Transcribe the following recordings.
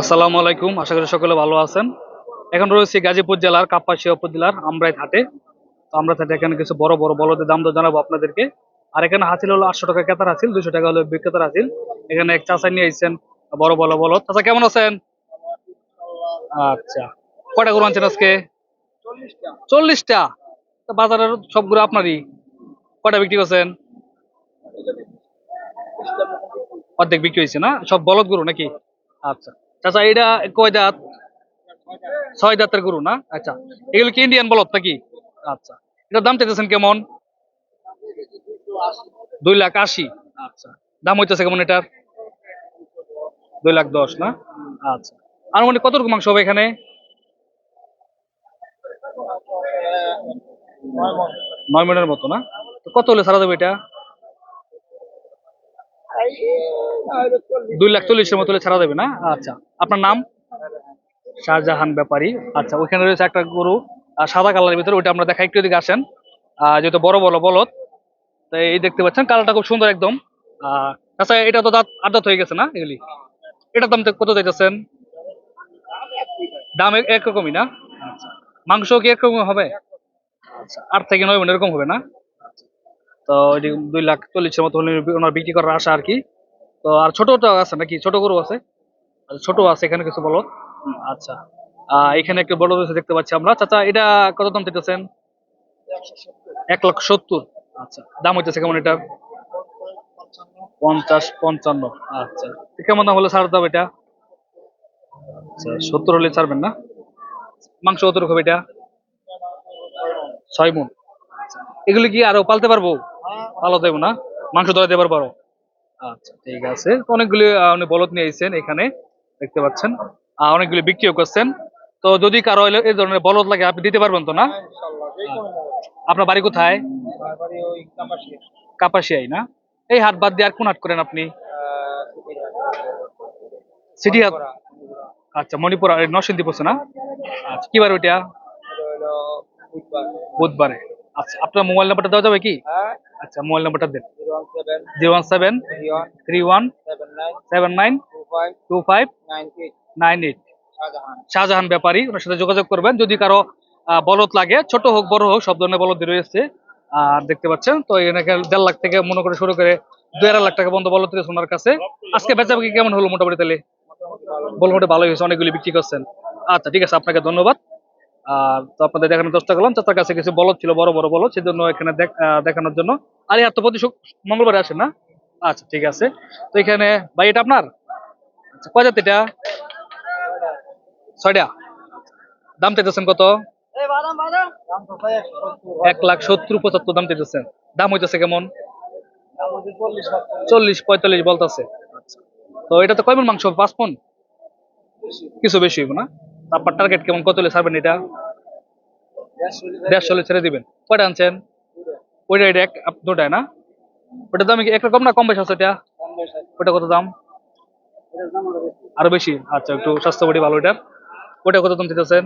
আসসালামু আলাইকুম, আশা করি সকলে ভালো আছেন। এখন রয়েছে গাজীপুর জেলার কাপ্পাশিয়া উপজেলার আমরাই ঘাটে তো আমরা ঘাটে এখানে কিছু বড় বড় বলদের দাম দর জানাব আপনাদেরকে। আর এখানে হাসিল হলো আটশো টাকা কেতার হাসিল, দুশো টাকা হলো বিক্রেতার হাসিল। এখানে এক চাষা নিয়ে এসেছেন বড় বড় বলদ। চাষা কেমন আছেন? আচ্ছা কয়টা গরু আনছেন আজকে? চল্লিশটা। তো বাজারের সবগুলো আপনারই। কয়টা বিক্রি করছেন? অর্ধেক বিক্রি হয়েছে না? সব বলদ গরু নাকি? আচ্ছা। চাচা এটা কয় দাঁত? ছয় দাঁতের গরু না? আচ্ছা এগুলো কি ইন্ডিয়ান বলদ নাকি? আচ্ছা এটার দাম চাইতেছেন কেমন? দুই লাখ আশি। আচ্ছা দাম হইতেছে কেমন এটার? দুই লাখ দশ না? আচ্ছা আর মানে কত রকম মাংস হবে এখানে? নয় মিনিটের মতো না? তো কত হলে সারা দেবে এটা? দুই লাখ চল্লিশের মতো ছাড়া যাবে না? আচ্ছা আপনার নাম? শাহজাহান ব্যাপারী। আচ্ছা ওইখানে রয়েছে একটা গরু সাদা কালারের ভিতরে, ওইটা আমরা দেখা একটু দিকে আসেন। যেহেতু বড় বড় বলদ, তো এই দেখতে পাচ্ছেন, কালারটা খুব সুন্দর একদম। আচ্ছা এটা তো দাঁত, আট দাঁত হয়ে গেছে না এগুলি? এটার দাম কত চাইতেছেন? দাম একরকমই না? আচ্ছা মাংস কি একরকম হবে? আচ্ছা আট থেকে নয় মন এরকম হবে না? তো এটি দুই লাখ চল্লিশের মতো হলে ওনার বিক্রি করার আশা আর কি। তো আর ছোটটা আছে নাকি? ছোট গরু আছে। ছোট আছে এখানে কিছু বলো আচ্ছা। এখানে একটা বড় রয়েছে দেখতে পাচ্ছি আমরা। চাচা এটা কত দাম দিতেছেন এক লক্ষ সত্তর। আচ্ছা দাম হইতেছে কেমন এটার পঞ্চাশ পঞ্চান্ন। আচ্ছা কেমন দাম হলে ছাড় দাম এটা? আচ্ছা সত্তর হলে ছাড়বেন না? মাংস কত রকম এটা? ছয় মন আচ্ছা, এগুলি কি আরও পালতে পারব? পালো দেবো না, মাংস ধরা দেবার পারো। আচ্ছা ঠিক আছে। অনেকগুলি উনি বলদ নিয়ে এসেছেন এখানে, দেখতে পাচ্ছেন। অনেকগুলি বিক্রিও করছেন। তো যদি কারও এই ধরনের বলদ লাগে, আপনি দিতে পারবেন তো না? আপনার বাড়ি কোথায়? কাপাসিয়াই না? এই হাট বাদ দিয়ে আর কোন হাট করেন আপনি? সিটি হাট। আচ্ছা মণিপুর আর নরসিংদী পড়ছে না? আচ্ছা কি বার ওইটা? বুধবারে। আচ্ছা আপনার মোবাইল নাম্বারটা দেওয়া যাবে কি? আচ্ছা মোবাইল নাম্বারটা দেন। Zero one seven three one seven nine two five nine eight. Shahjahan. Bepari ওনার সাথে যোগাযোগ করবেন। যদি কারও বলদ লাগে ছোট হোক বড় হোক সব ধরনের বলদ রয়েছে আর দেখতে পাচ্ছেন তো এখানে দেড় লাখ থেকে মনে করে শুরু করে দুই আড়াই লাখ টাকা বন্ধ বলদ রয়েছে ওনার কাছে। আজকে বেচা বিক্রি কেমন হলো মোটামুটি তাহলে? মোটামুটি ভালোই হয়েছে অনেকগুলি বিক্রি করছেন। আচ্ছা ঠিক আছে আপনাকে ধন্যবাদ। আর তো আপনাদের দেখানোর চেষ্টা করলাম। চাচার কাছে কিছু বলদ ছিল, বড় বড় বলদ এখানে দেখানোর জন্য। আর এই প্রতি মঙ্গলবারে আসেন না? আচ্ছা ঠিক আছে। তো এখানে, ভাই, এটা আপনার? আচ্ছা কয় ছয়টা। দাম চাইতেছেন কত? এক লাখ সত্তর, পঁচাত্তর দাম চাইতেছেন। দাম হইতেছে কেমন? চল্লিশ, পঁয়তাল্লিশ বলতেছে। তো এটা তো কয় মণ মাংস? পাঁচ মন? কিছু বেশি না? আপনার টার্গেট কেমন? কত হলে ছাড়বেন এটা? দেড়শো ছেড়ে দিবেন। কয়টা আনছেন? ওইটা এটা এক দুটায় না? ওটা দাম একরকম না কম বেশি আছে ওটা ওটা কত দাম? আরও বেশি? আচ্ছা একটু স্বাস্থ্য বডি ভালো ওইটার ওটা কত দাম দিতেছেন?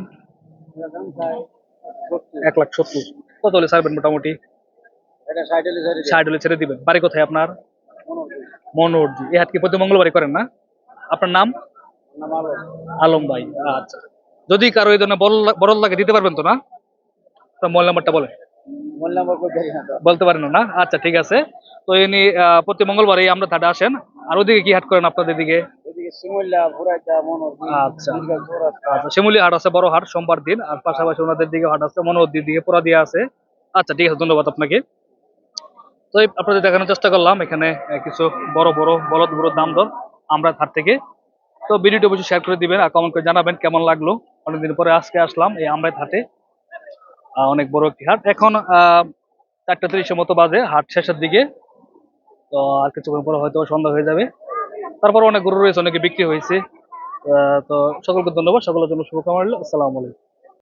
এক লাখ সত্তর। কত হলে ছাড়বেন মোটামুটি? ষাট হলে ছেড়ে দিবেন। বাড়ি কোথায় আপনার? মনোরজি হাট কি প্রতি মঙ্গলবারই করেন না? আপনার নাম? আলম ভাই আচ্ছা। যদি কারও এই ধরনের বড় লাগে দিতে পারবেন তো না? তো মোবাইল নাম্বারটা বলেন। বলতে পারেন না? আচ্ছা ঠিক আছে। তো ইনি প্রতি মঙ্গলবারই আমরা থাটে আসেন। আর ওদিকে কি হাট করেন আপনাদের দিকে আচ্ছা। আচ্ছা শিমুলি হাট আছে বড় হাট সোমবার দিন। আর পাশাপাশি ওনাদের দিকে হাট আছে মনোহরদির দিকে পোড়া দিয়ে আছে। আচ্ছা ঠিক আছে ধন্যবাদ আপনাকে। তো এই আপনাদের দেখানোর চেষ্টা করলাম এখানে কিছু বড় বড় বলদ বড় দাম দর আমরা হাট থেকে। তো ভিডিওটি অবশ্যই শেয়ার করে দিবেন আর কমেন্ট করে জানাবেন কেমন লাগল। অনেকদিন পরে আজকে আসলাম এই আমরাই হাটে অনেক বড় একটি হাট। এখন চারটা তিরিশের মতো বাজে, হাট শেষের দিকে। তো আর কিছুক্ষণ পরে হয়তো সন্ধ্যা হয়ে যাবে। তারপর অনেক গরু রয়েছে, অনেকে বিক্রি হয়েছে। তো সকলকে ধন্যবাদ। সকলের জন্য শুভকামনা রইল। আসসালামু আলাইকুম।